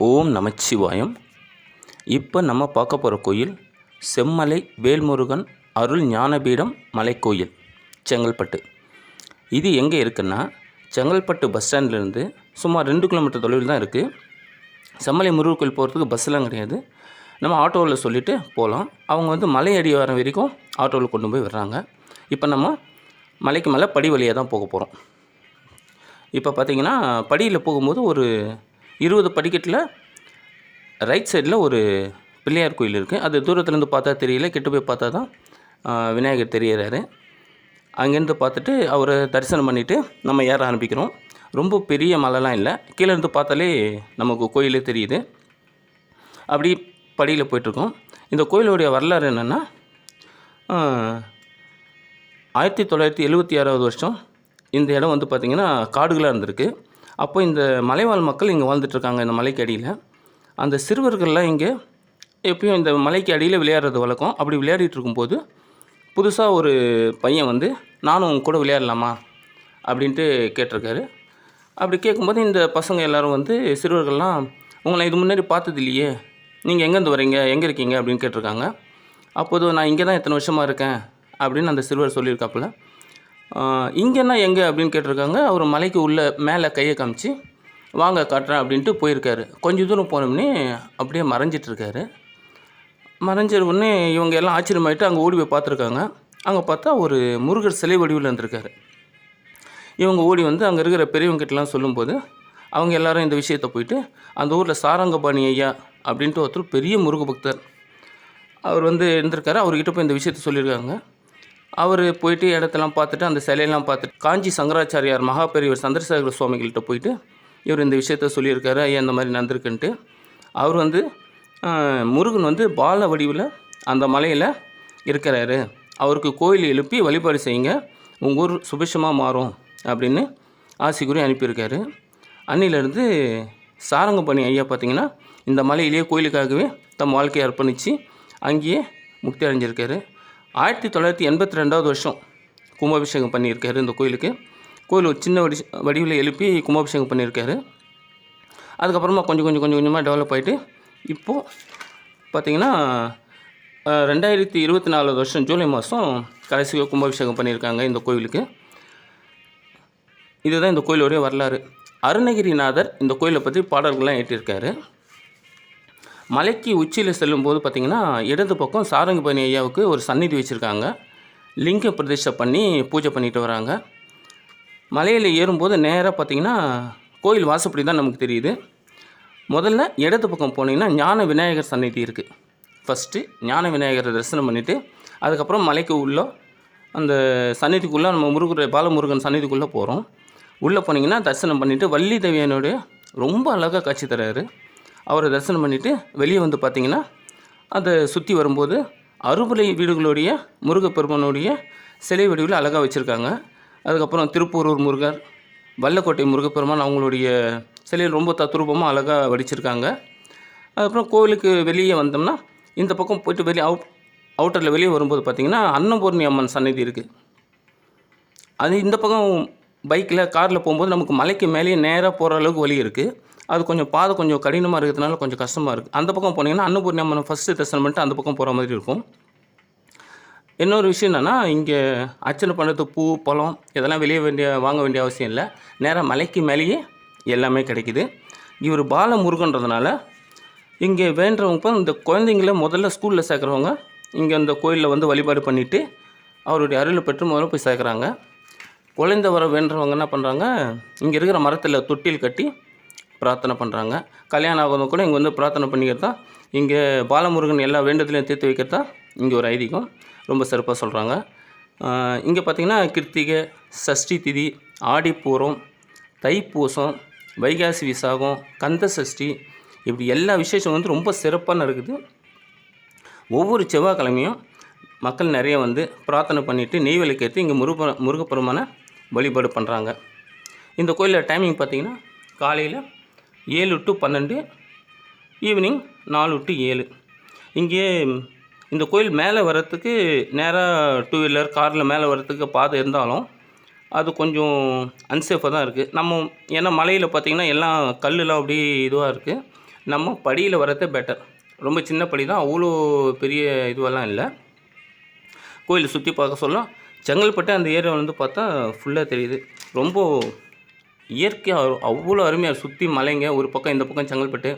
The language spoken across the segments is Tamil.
ஓம் நமச்சிவாயம். இப்போ நம்ம பார்க்க போகிற கோயில் செம்மலை வேல்முருகன் அருள் ஞானபீடம் மலைக்கோயில் செங்கல்பட்டு. இது எங்கே இருக்குன்னா செங்கல்பட்டு பஸ் ஸ்டாண்ட்லேருந்து சுமார் ரெண்டு கிலோமீட்டர் தொலைவில் தான் இருக்குது செம்மலை முருகன் கோயில் போகிறதுக்கு பஸ்ஸெலாம் கிடையாது. நம்ம ஆட்டோவில் சொல்லிவிட்டு போகலாம் அவங்க வந்து மலை அடி வர வரைக்கும் ஆட்டோவில் கொண்டு போய் வர்றாங்க இப்போ நம்ம மலைக்கு மேலே படி வழியாக தான் போக போகிறோம் இப்போ பார்த்திங்கன்னா படியில் போகும்போது ஒரு இருபது படிக்கட்டில் ரைட் சைடில் ஒரு பிள்ளையார் கோயில் இருக்குது அது தூரத்துலேருந்து பார்த்தா தெரியல கிட்ட போய் பார்த்தா தான் விநாயகர் தெரியறாரு. அங்கேருந்து பார்த்துட்டு அவரை தரிசனம் பண்ணிவிட்டு நம்ம ஏற ஆரம்பிக்கிறோம். ரொம்ப பெரிய மலைலாம் இல்லை. கீழே இருந்து பார்த்தாலே நமக்கு கோயிலே தெரியுது. அப்படி படியில் போயிட்டுருக்கோம். இந்த கோயிலுடைய வரலாறு என்னென்னா ஆயிரத்தி தொள்ளாயிரத்தி எழுபத்தி ஆறாவது வருஷம் இந்த இடம் வந்து பார்த்திங்கன்னா காடுகளாக இருந்திருக்கு. அப்போ இந்த மலைவாழ் மக்கள் இங்கே வாழ்ந்துட்டுருக்காங்க இந்த மலைக்கு அடியில் அந்த சிறுவர்கள்லாம் இங்கே எப்பயும் இந்த மலைக்கு அடியில் விளையாடுறது வழக்கம். அப்படி விளையாடிட்டு இருக்கும்போது புதுசாக ஒரு பையன் வந்து நானும் உங்க கூட விளையாடலாமா? அப்படின்ட்டு கேட்டிருக்காரு. அப்படி கேட்கும்போது இந்த பசங்க எல்லோரும் வந்து சிறுவர்கள்லாம் உங்களை இது முன்னாடி பார்த்தது இல்லையே. நீங்கள் எங்கேருந்து வரீங்க எங்கே இருக்கீங்க? அப்படின்னு கேட்டிருக்காங்க. அப்போது நான் இங்கே தான் எத்தனை வருஷமாக இருக்கேன். அப்படின்னு அந்த சிறுவர் சொல்லியிருக்காப்புல. இங்கேன்னா எங்கே அப்படின்னு கேட்டிருக்காங்க. அவர் மலைக்கு உள்ள மேலே கையை காமிச்சு வாங்க காட்டுறேன் அப்படின்ட்டு போயிருக்காரு. கொஞ்சம் தூரம் போனோம்னே அப்படியே மறைஞ்சிட்ருக்காரு. மறைஞ்ச உடனே இவங்க எல்லாம் ஆச்சரியமாயிட்டு அங்கே ஓடி போய் பார்த்துருக்காங்க. அங்கே பார்த்தா ஒரு முருகர் சிலை வடிவில் இருந்திருக்காரு. இவங்க ஓடி வந்து அங்கே இருக்கிற பெரியவங்ககிட்டலாம் சொல்லும்போது அவங்க எல்லாரும் இந்த விஷயத்தை போயிட்டு அந்த ஊரில் சாரங்கபாணி ஐயா அப்படின்ட்டு ஒருத்தர் பெரிய முருக பக்தர் அவர் வந்து இருந்திருக்காரு. அவர்கிட்ட போய் இந்த விஷயத்த சொல்லியிருக்காங்க. அவர் போயிட்டு இடத்தெல்லாம் பார்த்துட்டு அந்த சிலையெல்லாம் பார்த்துட்டு காஞ்சி சங்கராச்சாரியார் மகாபெரியவர் சந்திரசேகர சுவாமிகள்கிட்ட போயிட்டு இவர் இந்த விஷயத்த சொல்லியிருக்காரு ஐயா இந்த மாதிரி நடந்திருக்குன்ட்டு. அவர் வந்து முருகன் வந்து பால வடிவில் அந்த மலையில் இருக்கிறாரு. அவருக்கு கோயில் எழுப்பி வழிபாடு செய்யுங்க. உங்கள் ஊர் சுபிஷமாக மாறும் அப்படின்னு ஆசி கூறி அனுப்பியிருக்காரு. அன்னிலேருந்து சாரங்கபாணி ஐயா பார்த்தீங்கன்னா இந்த மலையிலேயே கோயிலுக்காகவே தம் வாழ்க்கையை அர்ப்பணித்து அங்கேயே முக்தி அடைஞ்சிருக்காரு. ஆயிரத்தி தொள்ளாயிரத்தி எண்பத்தி ரெண்டாவது வருஷம் கும்பாபிஷேகம் பண்ணியிருக்காரு இந்த கோயிலுக்கு. கோயில் ஒரு சின்ன வடி வடிவில் எழுப்பி கும்பாபிஷேகம் பண்ணியிருக்காரு. அதுக்கப்புறமா கொஞ்சம் கொஞ்சம் கொஞ்சம் கொஞ்சமாக டெவலப் ஆகிட்டு இப்போது பார்த்தீங்கன்னா ரெண்டாயிரத்தி இருபத்தி நாலாவது வருஷம் ஜூலை மாதம் கடைசியாக கும்பாபிஷேகம் பண்ணியிருக்காங்க இந்த கோயிலுக்கு. இதுதான் இந்த கோயிலுடைய வரலாறு. அருணகிரிநாதர் இந்த கோயிலை பற்றி பாடல்கள்லாம் ஏற்றிருக்காரு. மலைக்கு உச்சியில் செல்லும்போது பார்த்திங்கன்னா இடது பக்கம் சாரங்கபாணி ஐயாவுக்கு ஒரு சந்நிதி வச்சுருக்காங்க. லிங்க பிரதிஷ்டை பண்ணி பூஜை பண்ணிட்டு வராங்க. மலையில் ஏறும்போது நேராக பார்த்தீங்கன்னா கோயில் வாசப்படி தான் நமக்கு தெரியுது. முதல்ல இடது பக்கம் போனீங்கன்னா ஞான விநாயகர் சந்நிதி இருக்குது ஃபஸ்ட்டு ஞான விநாயகரை தரிசனம் பண்ணிவிட்டு அதுக்கப்புறம் மலைக்கு உள்ளே அந்த சந்நிதிக்குள்ளே நம்ம முருகர் பாலமுருகன் சந்நிதிக்குள்ளே போகிறோம் உள்ளே போனீங்கன்னா தரிசனம் பண்ணிவிட்டு வள்ளி தேவியனுடைய ரொம்ப அழகாக காட்சி தராரு. அவரை தரிசனம் பண்ணிவிட்டு வெளியே வந்து பார்த்திங்கன்னா அதை சுற்றி வரும்போது அறுபலை வீடுகளுடைய முருகப்பெருமானுடைய சிலை வடிவில் அழகாக வச்சுருக்காங்க. அதுக்கப்புறம் திருப்பூரூர் முருகர் வல்லக்கோட்டை முருகப்பெருமான் அவங்களுடைய சிலையில் ரொம்ப தத்ரூபமாக அழகாக வடிச்சிருக்காங்க. அதுக்கப்புறம் கோவிலுக்கு வெளியே வந்தோம்னா இந்த பக்கம் போயிட்டு வெளியே அவுட் அவுட்டரில் வெளியே வரும்போது பார்த்திங்கன்னா அன்னபூர்ணி அம்மன் சன்னதி இருக்குது அது இந்த பக்கம் பைக்கில் காரில் போகும்போது நமக்கு மலைக்கு மேலேயே நேராக போகிற அளவுக்கு வழி இருக்குது. அது கொஞ்சம் பாதை கொஞ்சம் கடினமாக இருக்கிறதுனால கொஞ்சம் கஷ்டமாக இருக்குது. அந்த பக்கம் போனீங்கன்னா அன்னபூர்ணி அம்மன் ஃபஸ்ட்டு தரிசனம் பண்ணிட்டு அந்த பக்கம் போகிற மாதிரி இருக்கும். இன்னொரு விஷயம் என்னென்னா இங்கே அர்ச்சனை பண்ணுறதுக்கு பூ பழம் இதெல்லாம் வெளியே வேண்டிய வாங்க வேண்டிய அவசியம் இல்லை. நேராக மலைக்கு மேலேயே எல்லாமே கிடைக்குது. இவர் பாலமுருகன்றதுனால இங்கே வேண்டவங்க இந்த குழந்தைங்கள முதல்ல ஸ்கூலில் சேர்க்குறவங்க இங்கே இந்த கோயிலில் வந்து வழிபாடு பண்ணிவிட்டு அவருடைய அருளை பெற்று முதல்ல போய் சேர்க்குறாங்க. குழந்த வர வேண்டவங்க என்ன பண்ணுறாங்க இங்கே இருக்கிற மரத்தில் தொட்டில் கட்டி பிரார்த்தனை பண்ணுறாங்க கல்யாணம் ஆகாதவங்க கூட இங்கே வந்து பிரார்த்தனை பண்ணிக்கிறது? தான் இங்கே பாலமுருகன் எல்லா வேண்டுதலையும் தீர்த்து வைக்கிறது? தான் இங்கே ஒரு ஐதீகம் ரொம்ப சிறப்பாக சொல்கிறாங்க இங்கே பார்த்தீங்கன்னா கிருத்திகை சஷ்டி திதி ஆடிப்பூரம் தைப்பூசம் வைகாசி விசாகம் கந்த சஷ்டி இப்படி எல்லா விசேஷம் வந்து ரொம்ப சிறப்பாக இருக்குது ஒவ்வொரு செவ்வாய்க்கிழமையும் மக்கள் நிறைய வந்து பிரார்த்தனை பண்ணிவிட்டு நெய்வேலிக்கு ஏற்றி இங்கே முருக முருகப்பெருமான வழிபாடு பண்ணுறாங்க இந்த கோயிலில் டைமிங் பார்த்தீங்கன்னா காலையில் ஏழு டு பன்னெண்டு ஈவினிங் நாலு டு ஏழு. இங்கே இந்த கோயில் மேலே வர்றதுக்கு நேராக டூ வீலர் காரில் மேலே வர்றதுக்கு பாதை இருந்தாலும் அது கொஞ்சம் அன்சேஃபாக தான் இருக்குது நம்ம ஏன்னா மலையில் பார்த்திங்கன்னா எல்லாம் கல்லுலாம் அப்படியே இதுவாக இருக்குது நம்ம படியில் வரதே பெட்டர் ரொம்ப சின்ன படி தான் அவ்வளோ பெரிய இதுவெல்லாம் இல்லை. கோயிலை சுற்றி பார்க்க சொல்ல செங்கல்பட்டு அந்த ஏரியா வந்து பார்த்தா ஃபுல்லாக தெரியுது. ரொம்ப இயற்கையாக அவ்வளோ அருமையாக சுற்றி மலைங்க ஒரு பக்கம் இந்த பக்கம் செங்கல்பட்டு.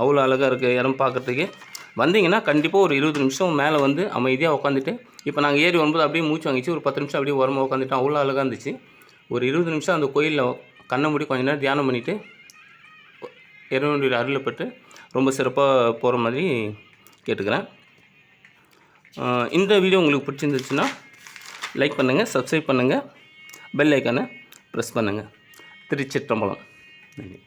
அவ்வளோ அழகாக இருக்குது இடம் பார்க்குறதுக்கு. வந்தீங்கன்னா கண்டிப்பாக ஒரு இருபது நிமிஷம் மேலே வந்து அமைதியாக உட்காந்துட்டு இப்போ நாங்கள் ஏறி வரும்போது அப்படியே மூச்சு வாங்கிச்சு ஒரு பத்து நிமிஷம் அப்படியே உரமாக உட்காந்துட்டோம் அவ்வளோ அழகாக இருந்துச்சு. ஒரு இருபது நிமிஷம் அந்த கோயிலில் கண்ணை மூடி கொஞ்ச நேரம் தியானம் பண்ணிவிட்டு இறைவனுடைய அருளப்பட்டு ரொம்ப சிறப்பாக போகிற மாதிரி கேட்டுக்கிறேன். இந்த வீடியோ உங்களுக்கு பிடிச்சிருந்துச்சுன்னா லைக் பண்ணுங்கள் சப்ஸ்கிரைப் பண்ணுங்கள் பெல் ஐக்கானை ப்ரெஸ் பண்ணுங்கள் திருச்சிற்றம்பலம். நன்றி.